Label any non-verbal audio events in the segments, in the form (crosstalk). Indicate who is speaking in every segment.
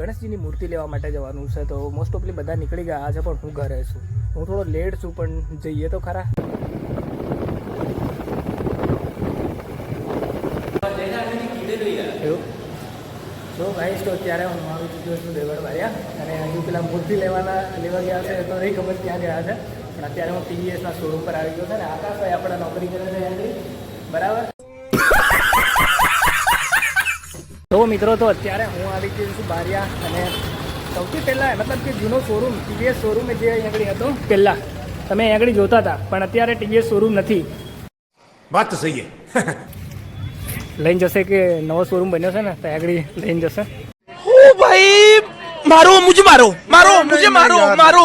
Speaker 1: ગણેશજીની મૂર્તિ લેવા માટે જવાનું છે, તો મોસ્ટ ઓફલી બધા નીકળી ગયા. છે પણ હું ઘરે છું. હું થોડો લેટ છું, પણ જઈએ તો ખરા. તો ગાઈશ તો અત્યારે હું મારું ચૂક્યો દેવડ દેવળ અને હજુ પેલા મૂર્તિ લેવાના, લેવા ગયા છે, તો નહીં ખબર ક્યાં ગયા છે. પણ અત્યારે હું ટીવીએસના શોરૂમ પર આવી ગયો છે ને આકાશભાઈ આપણે નોકરી કરે છે બરાબર? તો મિત્રો તો અત્યારે હું આવી ગયો છું બારિયા અને સૌથી પહેલાં મતલબ કે જૂનો શોરૂમ ટીવીએસ શોરૂમ જે આગળ હતો પહેલાં તમે આગળ જોતા હતા પણ અત્યારે ટીવીએસ શોરૂમ નથી.
Speaker 2: વાત તો સહી
Speaker 1: લઈને જશે કે નવો શોરૂમ બન્યો છે ને તો આગળ લઈને જશે.
Speaker 3: ભાઈ મારો મુજે મારો મારો મુજે મારો મારો.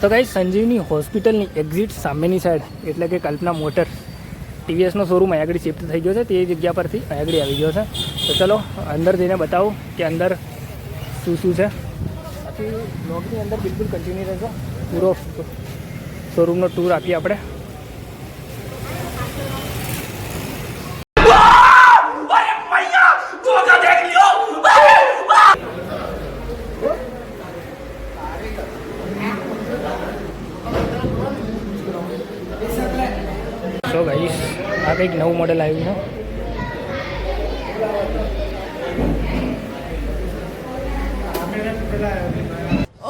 Speaker 1: તો કઈ સંજીવની હોસ્પિટલની એક્ઝિટ સામેની સાઈડ એટલે કે કલ્પના મોટર ટીવીએસનો શોરૂમ અહીં આગળ શિફ્ટ થઈ ગયો છે, તે જગ્યા પરથી અહીં આગળ આવી ગયો છે. તો ચલો, અંદર જઈને બતાવું કે અંદર શું શું છે. બાકી બ્લોગની અંદર બિલકુલ કન્ટિન્યુ રહેશે પૂરો શોરૂમનો ટૂર આપીએ આપણે સો ગાઈસ આ કંઈક નવું મોડેલ આવ્યું છે.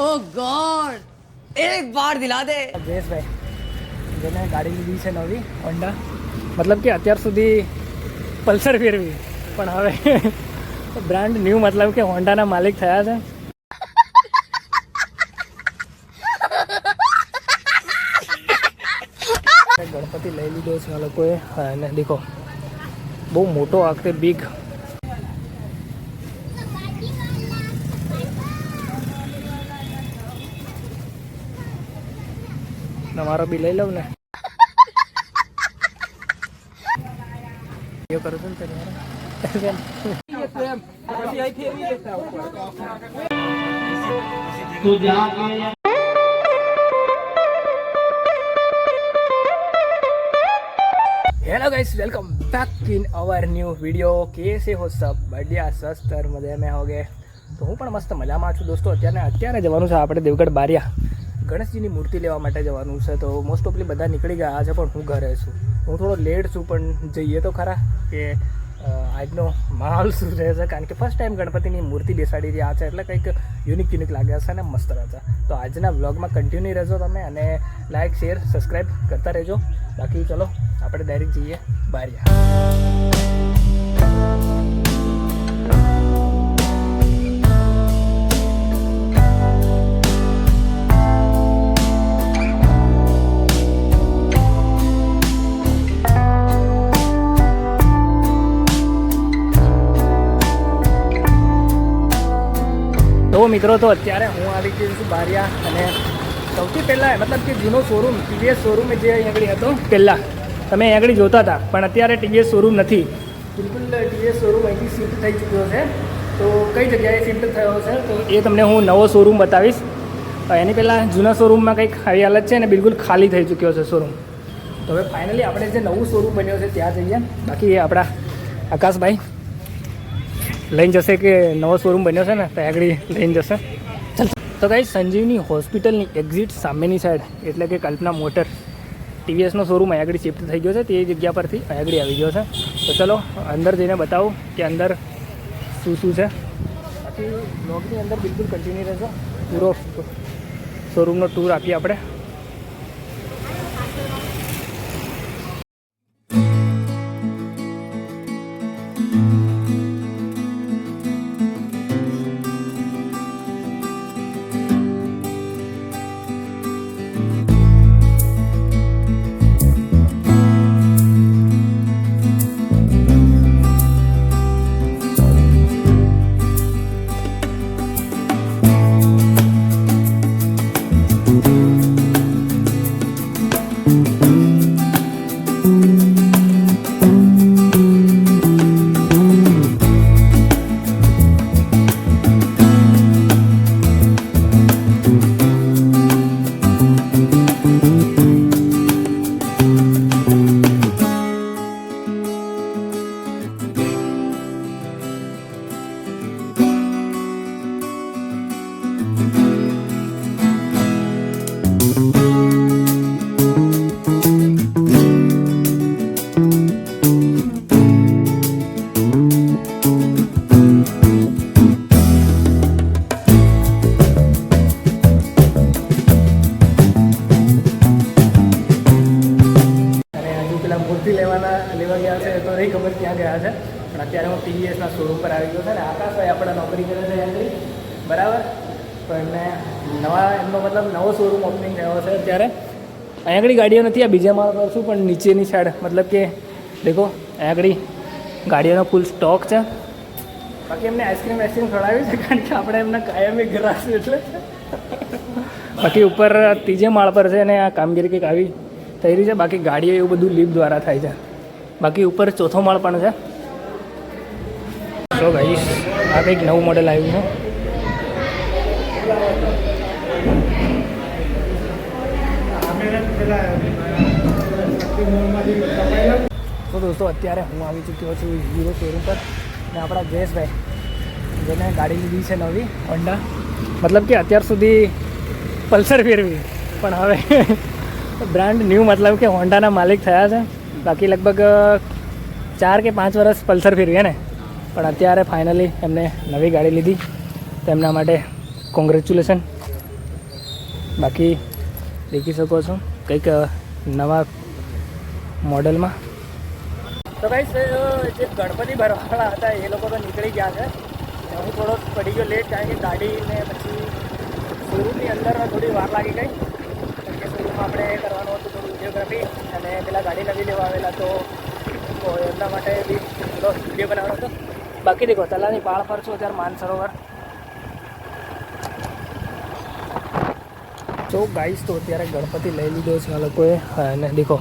Speaker 4: Oh ઓ ગોડ એક વાર દિલા દે.
Speaker 1: જયેશભાઈ જેને ગાડી લીધી છે નવી હોન્ડા મતલબ કે અત્યાર સુધી પલ્સર ફેરવી. પણ હવે (laughs) બ્રાન્ડ ન્યૂ મતલબ કે હોન્ડાના માલિક થયા છે. ગણપતિ લઈ લીધો છે આ લોકોએ. અને દેખો, બહુ મોટો આખરે બિગ મારો બી લઈ લઉં ને. કરું છું ને તમારે hello guys welcome back in our new video कैसे हो सब बढ़िया સ્વસ્થ और મજા में હોગે તો હું પણ મસ્ત મજામાં છું દોસ્તો અત્યારે અત્યારે જવાનું છે આપણે દેવગઢ બારિયા ગણેશજીની મૂર્તિ લેવા માટે જવાનું છે તો મોસ્ટ ઓફલી બધા નીકળી ગયા છે પણ હું ઘરે છું હું થોડો લેટ છું પણ જઈએ તો ખરા કે અ, આજનો માહોલ શું રહેશે કારણ કે ફર્સ્ટ ટાઈમ ગણપતિની મૂર્તિ બેસાડી રહ્યા છે એટલે કંઈક યુનિક યુનિક લાગ્યા છે અને મસ્ત રહેશે તો આજના વ્લોગમાં કન્ટિન્યુ રહેજો તમે અને લાઇક શેર સબસ્ક્રાઈબ કરતા રહેજો બાકી ચલો આપણે ડાયરેક્ટ જઈએ બારિયા તો મિત્રો, તો અત્યારે હું આવી ગયો છું બારિયા અને સૌથી પહેલાં મતલબ કે જૂનો શોરૂમ ટીવીએસ શોરૂમ જે અહીં આગળ હતો, પહેલાં. તમે આગળ જોતા હતા પણ અત્યારે ટીવીએસ શોરૂમ નથી. બિલકુલ ટીવીએસ શોરૂમ અહીંથી શિફ્ટ થઈ ચૂક્યો છે. તો કઈ જગ્યાએ શિફ્ટ થયો છે? તો એ તમને હું નવો શોરૂમ બતાવીશ. એની પહેલાં જૂના શોરૂમમાં કંઈક આવી હાલત છે અને બિલકુલ ખાલી થઈ ચૂક્યો છે શોરૂમ તો હવે ફાઇનલી આપણે જે નવું શોરૂમ બન્યો છે ત્યાં જઈએ. બાકી એ આપણા આકાશભાઈ લઈને જશે કે નવો શોરૂમ બન્યો છે ને ત્યાં આગળ લઈને જશે. તો કઈ સંજીવની હોસ્પિટલની એક્ઝિટ સામેની સાઈડ એટલે કે કલ્પના મોટર. ટીવીએસનો શોરૂમ અહીં આગળ શિફ્ટ થઈ ગયો છે, તે જગ્યા પરથી અહીં આગળ આવી ગયો છે. તો ચલો, અંદર જઈને બતાવું કે અંદર શું શું છે. બાકી બ્લોગની અંદર બિલકુલ કન્ટિન્યુ રહેશે. પૂરો શોરૂમનો ટૂર આપીએ આપણે. અત્યારે હું ટીવીએસના શોરૂમ પર આવી ગયો છે ને, આકાશભાઈ આપણે નોકરી કરે છે એમની બરાબર? તો એમને નવા, એમનો મતલબ નવો શોરૂમ ઓપનિંગ થયો છે અત્યારે. અહીંયા આગળ ગાડીઓ નથી, આ બીજા માળ પર છું, પણ નીચેની સાઈડ મતલબ કે દેખો, અહીંયા આગળ ગાડીઓનો ફૂલ સ્ટોક છે. બાકી એમને આઈસ્ક્રીમ આઈસ્ક્રીમ ખવડાવી છે, કારણ કે આપણે એમને કાયમી ગ્રાસ એટલે. બાકી ઉપર ત્રીજે માળ પર છે અને આ કામગીરી કંઈક આવી થઈ રહી છે. બાકી ગાડીઓ એવું બધું લીપ દ્વારા થાય છે. બાકી ઉપર ચોથો માળ પણ છે. કંઈક નવું મોડેલ આવ્યું છે. તો દોસ્તો, અત્યારે હું આવી ચૂક્યો છું હીરો શોરૂમ પર અને આપણા જયેશભાઈ, જેને ગાડી લીધી છે નવી હોન્ડા મતલબ કે અત્યાર સુધી પલ્સર ફેરવી, પણ હવે બ્રાન્ડ ન્યૂ મતલબ કે હોન્ડાના માલિક થયા છે. બાકી લગભગ ચાર કે પાંચ વર્ષ પલ્સર ફેરવી ને? પણ અત્યારે ફાઇનલી એમને નવી ગાડી લીધી. તો એમના માટે કોંગ્રેચ્યુલેશન બાકી દેખી શકો છો કંઈક નવા મોડલમાં. તો ભાઈ જે ગણપતિ ભરવાવાળા હતા, એ લોકો તો નીકળી ગયા છે. હું થોડો પડી ગયો લેટ કારણ કે ગાડી ને પછી શોરૂમની અંદર થોડી વાર લાગી ગઈ. કારણ કે શોરૂમમાં આપણે કરવાનું હતું, થોડું વિડીયોગ્રાફી અને પેલા ગાડી નવી લેવા આવેલા, તો એમના માટે બી થોડો વીડિયો બનાવવાનો હતો. બાકી દેખો, તલાની પાળ પર છું અત્યારે માનસરોવર તો ગાઈસ તો અત્યારે ગણપતિ લઈ લીધો છે આ લોકોએ. અને દેખો,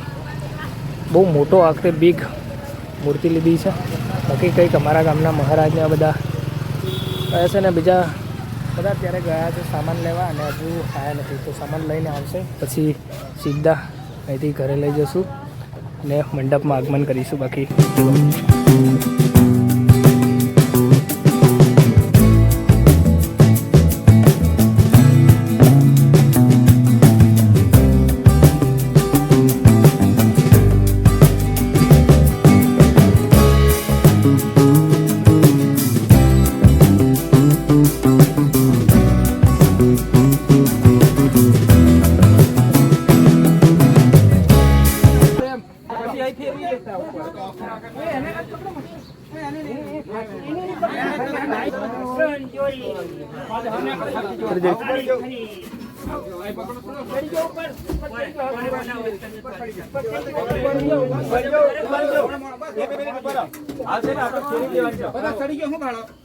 Speaker 1: બહુ મોટો આખરે બિગ મૂર્તિ લીધી છે. બાકી કંઈક અમારા ગામના મહારાજને બધા કહે છે ને, બીજા બધા ત્યારે ગયા છે સામાન લેવા અને હજુ આવ્યા નથી. તો સામાન લઈને આવશે, પછી સીધા અહીંથી ઘરે લઈ જશું ને મંડપમાં આગમન કરીશું બાકી. ચડી ગયો હું ભાડો?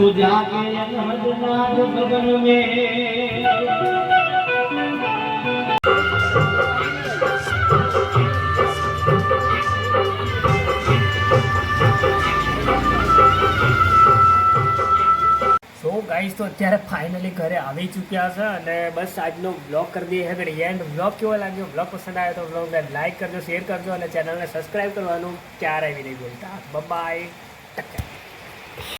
Speaker 5: तू जाके अहमदनाथ भवन में
Speaker 1: સો ગાઈસ તો અત્યારે ફાઇનલી ઘરે આવી ચૂક્યા છે અને બસ આજનો બ્લોગ કરી દઈએ આગળ એન્ડ બ્લોગ કેવો લાગ્યો બ્લોગ પસંદ આવ્યો તો બ્લોગને લાઈક કરજો શેર કરજો અને ચેનલને સબસ્ક્રાઈબ કરવાનું ક્યારેય બી નહીં ભૂલતા બાય ટકા